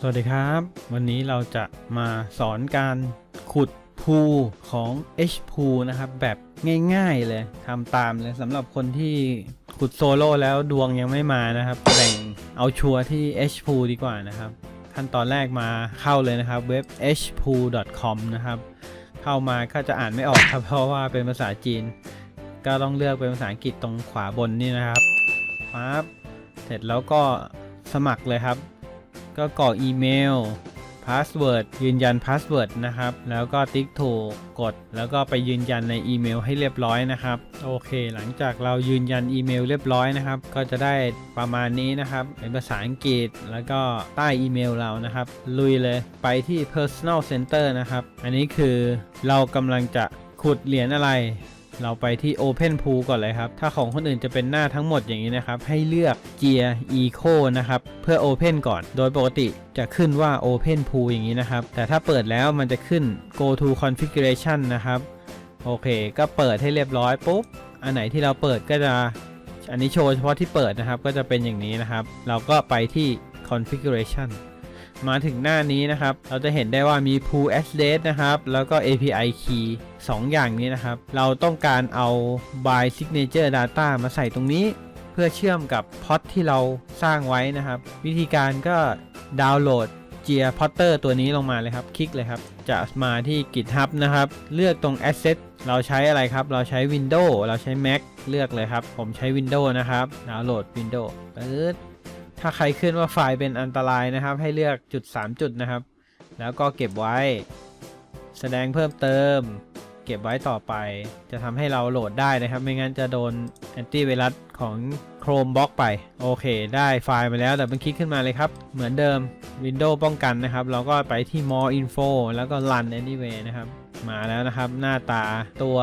สวัสดีครับ วันนี้เราจะมาสอนการขุดพูของ H พูนะครับแบบง่ายๆเลยทำตามเลยสำหรับคนที่ขุดโซโล่แล้วดวงยังไม่มานะครับแบ่งเอาชัวร์ที่ H พูดีกว่านะครับ ขั้นตอนแรกมาเข้าเลยนะครับเว็บ hpool.com นะครับ เข้ามาก็จะอ่านไม่ออกครับเพราะว่าเป็นภาษาจีน ก็ต้องเลือกเป็นภาษาอังกฤษตรงขวาบนนี่นะครับปั๊บเสร็จแล้วก็สมัครเลยครับ ก็กรอกอีเมลพาสเวิร์ดยืนยันพาสเวิร์ดนะครับ แล้วก็ติ๊กถูกกด แล้วก็ไปยืนยันในอีเมลให้เรียบร้อยนะครับ โอเค หลังจากเรายืนยันอีเมลเรียบร้อยนะครับ ก็จะได้ประมาณนี้นะครับ เป็นภาษาอังกฤษ แล้วก็ใต้อีเมลเรานะครับ ลุยเลย ไปที่ personal center นะครับ อันนี้คือเรากำลังจะขุดเหรียญอะไร เราไปที่ Open Pool ก่อนเลยครับ ถ้าของคนอื่นจะเป็นหน้าทั้งหมดอย่างนี้นะครับ ให้เลือก Gear Eco นะครับ เพื่อ Open ก่อน โดยปกติจะขึ้นว่า Open Pool อย่างนี้นะครับ แต่ถ้าเปิดแล้วมันจะขึ้น Go to Configuration นะครับ โอเค ก็เปิดให้เรียบร้อยปุ๊บ อันไหนที่เราเปิดก็จะ อันนี้โชว์เฉพาะที่เปิดนะครับ ก็จะเป็นอย่างนี้นะครับ เราก็ไปที่ Configuration มาถึงหน้านี้นะครับ เราจะเห็นได้ว่ามี pool address นะครับ แล้วก็ API key 2 อย่างนี้นะครับ เราต้องการเอา by signature data มาใส่ตรงนี้ เพื่อเชื่อมกับพอตที่เราสร้างไว้นะครับ วิธีการก็ดาวน์โหลด Gear Potter ตัวนี้ลงมาเลยครับ คลิกเลยครับ จะมาที่ GitHub นะครับ เลือกตรง Asset เราใช้อะไรครับ เราใช้ Windows เราใช้ Mac เลือกเลยครับ ผมใช้ Windows นะครับ ดาวน์โหลด Windows ปึ๊ด ถ้าใครขึ้นว่าไฟล์เป็นอันตรายนะครับ ให้เลือกจุด 3 จุดนะครับ แล้วก็เก็บไว้ แสดงเพิ่มเติม เก็บไว้ต่อไป จะทำให้เราโหลดได้นะครับ ไม่งั้นจะโดนแอนตี้ไวรัสของ Chrome บล็อกไป โอเค ได้ไฟล์มาแล้วแต่มันคลิกขึ้นมาเลยครับ เหมือนเดิม Windows ป้องกันนะครับ เราก็ไปที่ more info แล้วก็ run anyway นะครับ มาแล้วนะครับหน้าตาตัว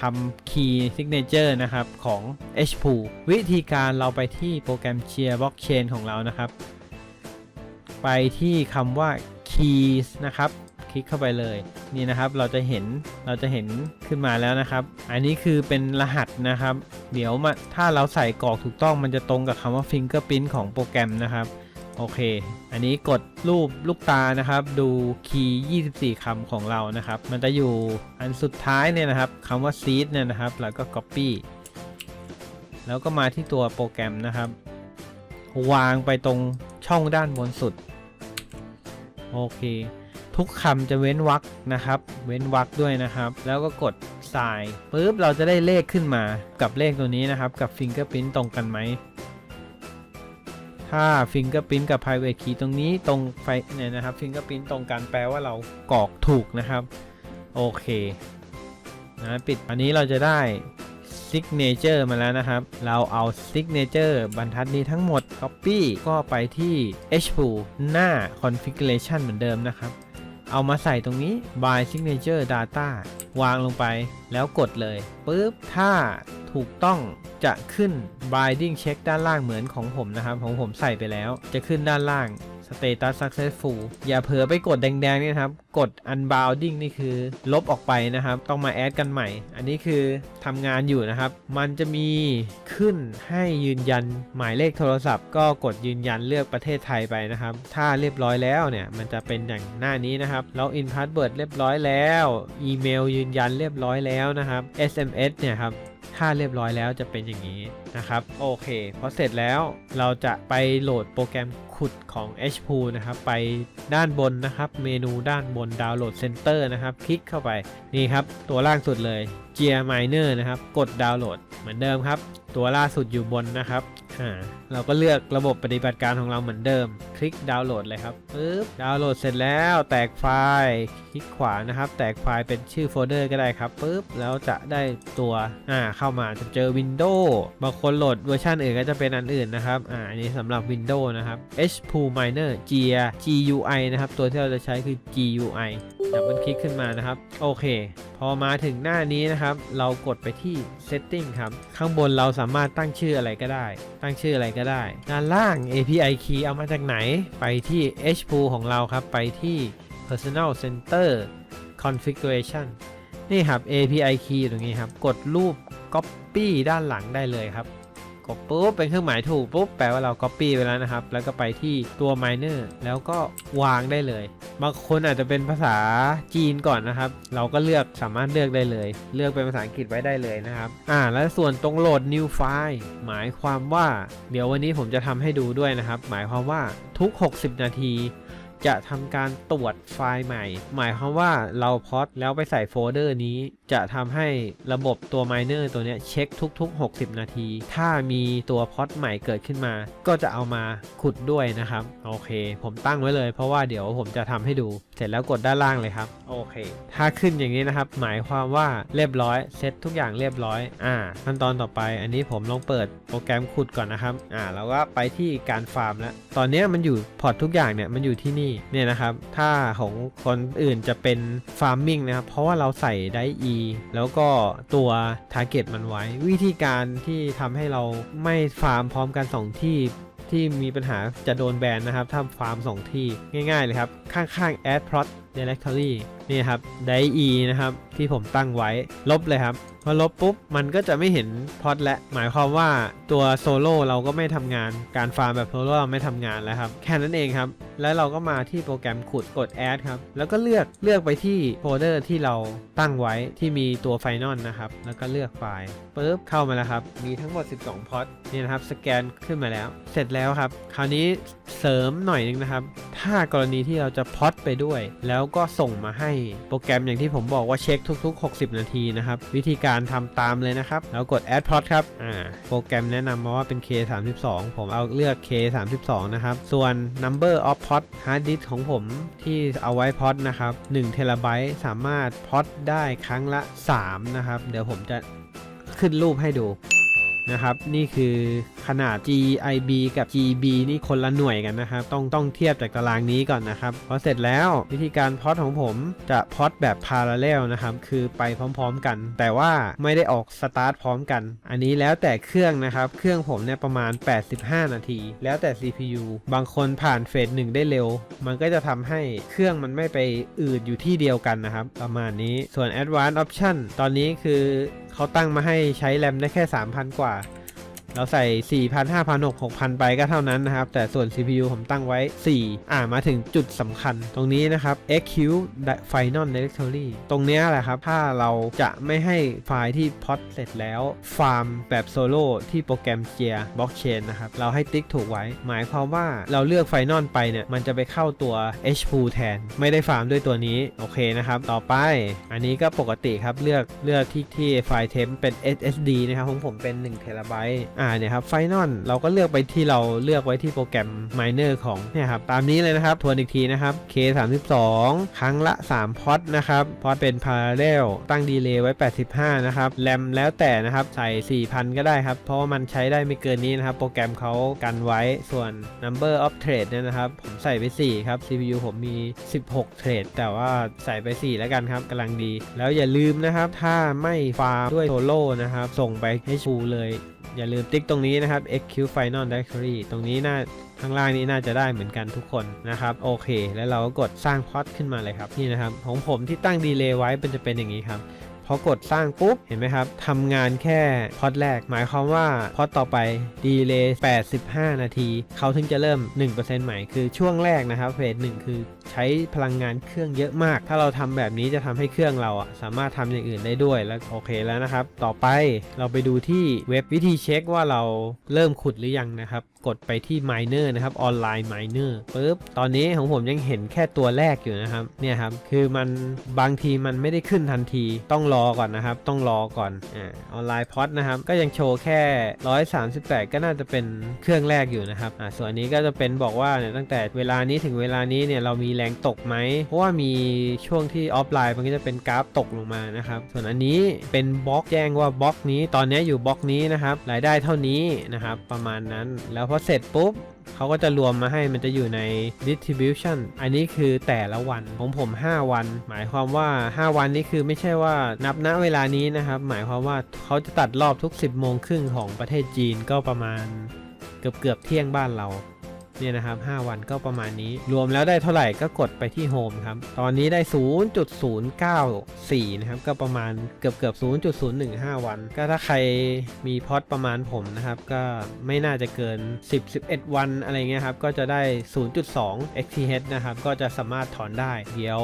ทำ Key Signature นะครับของ h p o o วิธีการเราไปที่โปรแกรม Share Blockchain ของเรานะครับ ไปที่คำว่า Keys นะครับคลิกเข้าไปเลยนี่นะครับเราจะเห็นเราจะเห็นขึ้นมาแล้วนะครับ อันนี้คือเป็นรหัสนะครับ เดี๋ยวมาถ้าเราใส่กรอกถูกต้องมันจะตรงกับคำว่า Fingerprint ของโปรแกรมนะครับ โอเค อันนี้กดรูปลูกตานะครับ ดูคีย์24คำของเรานะครับ มันจะอยู่อันสุดท้ายเนี่ยนะครับคำว่า seed เนี่ยนะครับ แล้วก็ copy แล้วก็มาที่ตัวโปรแกรมนะครับ วางไปตรงช่องด้านบนสุด โอเค ทุกคำจะเว้นวรรคนะครับ เว้นวรรคด้วยนะครับ แล้วก็กด sign ปุ๊บเราจะได้เลขขึ้นมากับเลขตัวนี้นะครับ กับ fingerprint ตรงกันไหม ถ้า Fingerprint กับ Private Key ตรงนี้ตรงไฟเนี่ยนะครับ Fingerprint ตรงกันแปลว่าเรากรอกถูกนะครับ โอเคนะปิดอันนี้เราจะได้ Signature มาแล้วนะครับ เราเอา Signature บรรทัดนี้ทั้งหมด Copy ก็ไปที่ h p o o หน้า Configuration เหมือนเดิมนะครับ เอามาใส่ตรงนี้ by signature data วางลงไปแล้วกดเลยปุ๊บถ้า ถูกต้องจะขึ้น binding check ด้านล่างเหมือนของผมนะครับ ของผมใส่ไปแล้ว จะขึ้นด้านล่าง status successful อย่าเผลอไปกดแดงๆนี่ครับ กด unbounding นี่คือลบออกไปนะครับ ต้องมาแอดกันใหม่ อันนี้คือทำงานอยู่นะครับ มันจะมีขึ้นให้ยืนยันหมายเลขโทรศัพท์ ก็กดยืนยันเลือกประเทศไทยไปนะครับ ถ้าเรียบร้อยแล้วเนี่ย มันจะเป็นอย่างหน้านี้นะครับ login password เรียบร้อยแล้ว อีเมลยืนยันเรียบร้อยแล้วนะครับ SMS เนี่ยครับ ค่าเรียบร้อยแล้วจะเป็นอย่างนี้นะครับโอเคพอเสร็จแล้วเราจะไปโหลดโปรแกรมขุดของ HPool นะครับไปด้านบนนะครับ เมนูด้านบนดาวน์โหลดเซ็นเตอร์นะครับ คลิกเข้าไปนี่ครับ ตัวล่างสุดเลย Gear Miner นะครับ กดดาวน์โหลดเหมือนเดิมครับ ตัวล่าสุดอยู่บนนะครับ เราก็เลือกระบบปฏิบัติการของเราเหมือนเดิม คลิกดาวน์โหลดเลยครับปึ๊บดาวน์โหลดเสร็จแล้วแตกไฟล์ คลิกขวานะครับ แตกไฟล์เป็นชื่อโฟลเดอร์ก็ได้ครับปึ๊บแล้วจะได้ตัวอ่าเข้ามาจะเจอ Windows บางคนโหลดเวอร์ชันอื่นก็จะเป็นอันอื่นนะครับอ่าอันนี้สำหรับ Windows นะครับ h p o o Miner g GUI นะครับ ตัวที่เราจะใช้คือ GUI ดับเบิลคลิกขึ้นมานะครับ โอเค พอมาถึงหน้านี้นะครับ เรากดไปที่ Setting ครับ ข้างบนเราสามารถตั้งชื่ออะไรก็ได้ตั้งชื่ออะไรก็ได้ด้านล่าง API Key เอามาจากไหน ไปที่ h p o o ของเราครับ ไปที่ Personal Center Configuration นี่ครับ API Key ตรงนี้ครับ กดรูป Copy ด้านหลังได้เลยครับ ดปุ๊บเป็นเครื่องหมายถูกปุ๊บแปลว่าเรา Copy ไปแล้วนะครับ แล้วก็ไปที่ตัว Miner แล้วก็วางได้เลย บางคนอาจจะเป็นภาษาจีนก่อนนะครับ เราก็เลือกสามารถเลือกได้เลย เลือกเป็นภาษาอังกฤษไว้ได้เลยนะครับอ่าแล้วส่วนตรงโหลด new file หมายความว่า เดี๋ยววันนี้ผมจะทำให้ดูด้วยนะครับ หมายความว่าทุก 60 นาทีจะทำการตรวจไฟล์ใหม่ หมายความว่าเราพอดแล้วไปใส่โฟลเดอร์นี้ จะทำให้ระบบตัว Miner ตัวนี้เช็คทุก ๆ 60 นาที ถ้ามีตัวพอดใหม่เกิดขึ้นมา ก็จะเอามาขุดด้วยนะครับ โอเค ผมตั้งไว้เลย เพราะว่าเดี๋ยวผมจะทำให้ดู เสร็จแล้วกดด้านล่างเลยครับ โอเค ถ้าขึ้นอย่างนี้นะครับ หมายความว่าเรียบร้อย เซตทุกอย่างเรียบร้อย อ่า ขั้นตอนต่อไป อันนี้ผมลองเปิดโปรแกรมขุดก่อนนะครับ อ่า แล้วก็ไปที่การฟาร์มแล้ว ตอนนี้มันอยู่พอร์ตทุกอย่างเนี่ย มันอยู่ที่นี่ เนี่ยนะครับ ถ้าของคนอื่นจะเป็นฟาร์มมิ่งนะครับ เพราะว่าเราใส่ได้ e แล้วก็ตัว target มันไว้ วิธีการที่ทำให้เราไม่ฟาร์มพร้อมกัน 2 ที่ที่มีปัญหาจะโดนแบนนะครับถ้าฟาร์ม 2 ที่ง่ายๆเลยครับ ข้างๆ add plot directory นี่ครับ die e นะครับ ที่ผมตั้งไว้ ลบเลยครับพอลบปุ๊บมันก็จะไม่เห็นพอดและ หมายความว่าตัวโซโล่เราก็ไม่ทำงาน การฟาร์มแบบโซโล่เราไม่ทำงานแล้วครับแค่นั้นเองครับ แล้วเราก็มาที่โปรแกรมขุดกด add ครับแล้วก็เลือกเลือกไปที่โฟลเดอร์ที่เราตั้งไว้ที่มีตัวไฟนอลนะครับแล้วก็เลือกไฟล์ปุ๊บเข้ามาแล้วครับมีทั้งหมด 12พอดนี่นะครับสแกนขึ้นมาแล้ว เสร็จแล้วครับ คราวนี้เสริมหน่อยนึงนะครับ ถ้ากรณีที่เราจะพอดไปด้วย แล้วก็ส่งมาให้โปรแกรมอย่างที่ผมบอกว่าเช็คทุกๆ 60 นาทีนะครับ วิธีการทำตามเลยนะครับ แล้วกด add plot ครับอ่าโปรแกรมแนะนำมาว่าเป็น K32 ผมเอาเลือก K32 นะครับ ส่วน number of pot hard disk ของผมที่เอาไว้พอดนะครับ1เทราไบต์สามารถพอดได้ครั้งละ 3 นะครับ เดี๋ยวผมจะขึ้นรูปให้ดู นะครับ นี่คือขนาด GIB กับ GB นี่คนละหน่วยกันนะครับ ต้องต้องเทียบจากตารางนี้ก่อนนะครับ พอเสร็จแล้ววิธีการพอดของผมจะพอดแบบ parallel นะครับ คือไปพร้อมๆกัน แต่ว่าไม่ได้ออกสตาร์ทพร้อมกัน อันนี้แล้วแต่เครื่องนะครับ เครื่องผมเนี่ยประมาณ 85 นาที แล้วแต่ CPU บางคนผ่านเฟสหนึ่งได้เร็ว มันก็จะทำให้เครื่องมันไม่ไปอืดอยู่ที่เดียวกันนะครับ ประมาณนี้ ส่วน Advanced Option ตอนนี้คือเขาตั้งมาให้ใช้แรมได้แค่ 3,000 กว่า เราใส่ 4,000 5,000 6 6,000 ไปก็เท่านั้นนะครับ แต่ส่วน CPU ผมตั้งไว้ 4 อ่ามาถึงจุดสำคัญตรงนี้นะครับ EQ Final Directory ตรงนี้แหละครับ ถ้าเราจะไม่ให้ไฟล์ที่พอดเสร็จแล้วฟาร์มแบบโซโล่ที่โปรแกรมเจียบล็อกเชนนะครับ เราให้ติ๊กถูกไว้ หมายความว่าเราเลือกไฟนอลไปเนี่ย มันจะไปเข้าตัว h p o o แทน ไม่ได้ฟาร์มด้วยตัวนี้ โอเคนะครับ ต่อไป อันนี้ก็ปกติครับ เลือกเลือกที่ที่ไฟล์เทมเป็น SSD นะครับของผมเป็น1 t b อ่าเนี่ยครับไฟนอลเราก็เลือกไปที่เราเลือกไว้ที่โปรแกรม Miner ของเนี่ยครับตามนี้เลยนะครับทวนอีกทีนะครับ K32 ครั้งละ 3 พอดนะครับพอดเป็น Parallel ตั้งดีเลย์ไว้ 85 นะครับแรมแล้วแต่นะครับใส่ 4,000 ก็ได้ครับ เพราะว่ามันใช้ได้ไม่เกินนี้นะครับ โปรแกรมเขากันไว้ส่วน Number of Thread เนี่ยนะครับ ผมใส่ไป 4 ครับ CPU ผมมี 16 เทรดแต่ว่าใส่ไป 4 แล้วกันครับกำลังดี แล้วอย่าลืมนะครับ ถ้าไม่ฟาร์มด้วยโซโล่นะครับ ส่งไปให้ชูเลย อย่าลืมติ๊กตรงนี้นะครับ XQ Final Directory ตรงนี้น่าข้างล่างนี้น่าจะได้เหมือนกันทุกคนนะครับ โอเค แล้วเราก็กดสร้างพอดขึ้นมาเลยครับนี่นะครับ ของผมที่ตั้งดีเลย์ไว้เป็นจะเป็นอย่างนี้ครับพอกดสร้างปุ๊บ เห็นไหมครับทำงานแค่พอดแรก หมายความว่าพอดต่อไปดีเลย์85 นาที เขาถึงจะเริ่ม 1%ใหม่คือช่วงแรกนะครับเฟสหนึ่งคือ ใช้พลังงานเครื่องเยอะมาก ถ้าเราทำแบบนี้จะทำให้เครื่องเราอะสามารถทำอย่างอื่นได้ด้วยแล้วโอเคแล้วนะครับ ต่อไปเราไปดูที่เว็บวิธีเช็คว่าเราเริ่มขุดหรือยังนะครับ กดไปที่ Miner นะครับออนไลน์ Miner ปุ๊บตอนนี้ของผมยังเห็นแค่ตัวแรกอยู่นะครับเนี่ยครับคือมันบางทีมันไม่ได้ขึ้นทันทีต้องรอก่อนนะครับ ต้องรอก่อนอ่าออนไลน์พอดนะครับก็ยังโชว์แค่ 138 ก็น่าจะเป็นเครื่องแรกอยู่นะครับอ่าส่วนนี้ก็จะเป็นบอกว่าเนี่ยตั้งแต่เวลานี้ถึงเวลานี้เนี่ยเรามีแรงตกไหม เพราะว่ามีช่วงที่ออฟไลน์มันก็จะเป็นกราฟตกลงมานะครับ ส่วนอันนี้เป็นบล็อกแจ้งว่าบล็อกนี้ ตอนนี้อยู่บล็อกนี้นะครับ รายได้เท่านี้นะครับ ประมาณนั้น แล้วพอเสร็จปุ๊บเขาก็จะรวมมาให้มันจะอยู่ใน distribution อันนี้คือแต่ละวันของผม 5 วัน หมายความว่า 5 วันนี้คือไม่ใช่ว่านับณเวลานี้นะครับ หมายความว่าเขาจะตัดรอบทุก 10โมงครึ่งของประเทศจีนก็ประมาณเกือบเกือบเที่ยงบ้านเรา เนี่ยนะครับ 5 วันก็ประมาณนี้ รวมแล้วได้เท่าไหร่ก็กดไปที่โฮมครับ ตอนนี้ได้ 0.094 นะครับ ก็ประมาณเกือบเกือบ0.015 วัน ก็ถ้าใครมีพอตประมาณผมนะครับ ก็ไม่น่าจะเกิน 10-11 วันอะไรเงี้ยครับ ก็จะได้ 0.2 XTH นะครับ ก็จะสามารถถอนได้ เดี๋ยว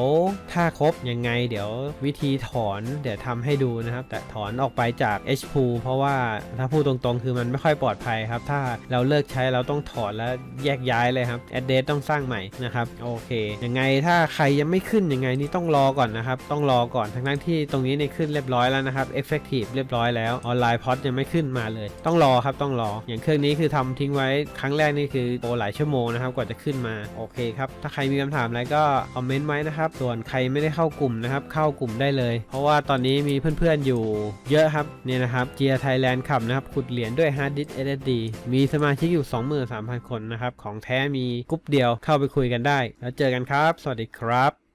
ถ้าครบยังไง เดี๋ยววิธีถอนเดี๋ยวทำให้ดูนะครับ แต่ถอนออกไปจาก H pool เพราะว่าถ้าพูดตรงๆ คือมันไม่ค่อยปลอดภัยครับ ถ้าเราเลิกใช้เราต้องถอนแล้วแยกย้ายเลยครับ address ต้องสร้างใหม่นะครับโอเคยังไงถ้าใครยังไม่ขึ้นยังไงนี่ต้องรอก่อนนะครับต้องรอก่อนทั้งนั้นที่ตรงนี้เนี่ยขึ้นเรียบร้อยแล้วนะครับ effective เรียบร้อยแล้วออนไลน์พอดยังไม่ขึ้นมาเลย ต้องรอครับต้องรอ อย่างเครื่องนี้คือทำทิ้งไว้ครั้งแรกนี่คือโปรหลายชั่วโมงนะครับกว่าจะขึ้นมาโอเคครับถ้าใครมีคำถามอะไรก็คอมเมนต์ไว้นะครับส่วนใครไม่ได้เข้ากลุ่มนะครับเข้ากลุ่มได้เลย เพราะว่าตอนนี้มีเพื่อนๆอยู่เยอะครับเนี่ยนะครับเจียไทยแลนด์ขับนะครับขุดเหรียญด้วยฮาร์ดดิส SSD มีสมาชิกอยู่ 23,000 คนนะครับของแท้มีกรุ๊ปเดียวเข้าไปคุยกันได้ แล้วเจอกันครับ สวัสดีครับ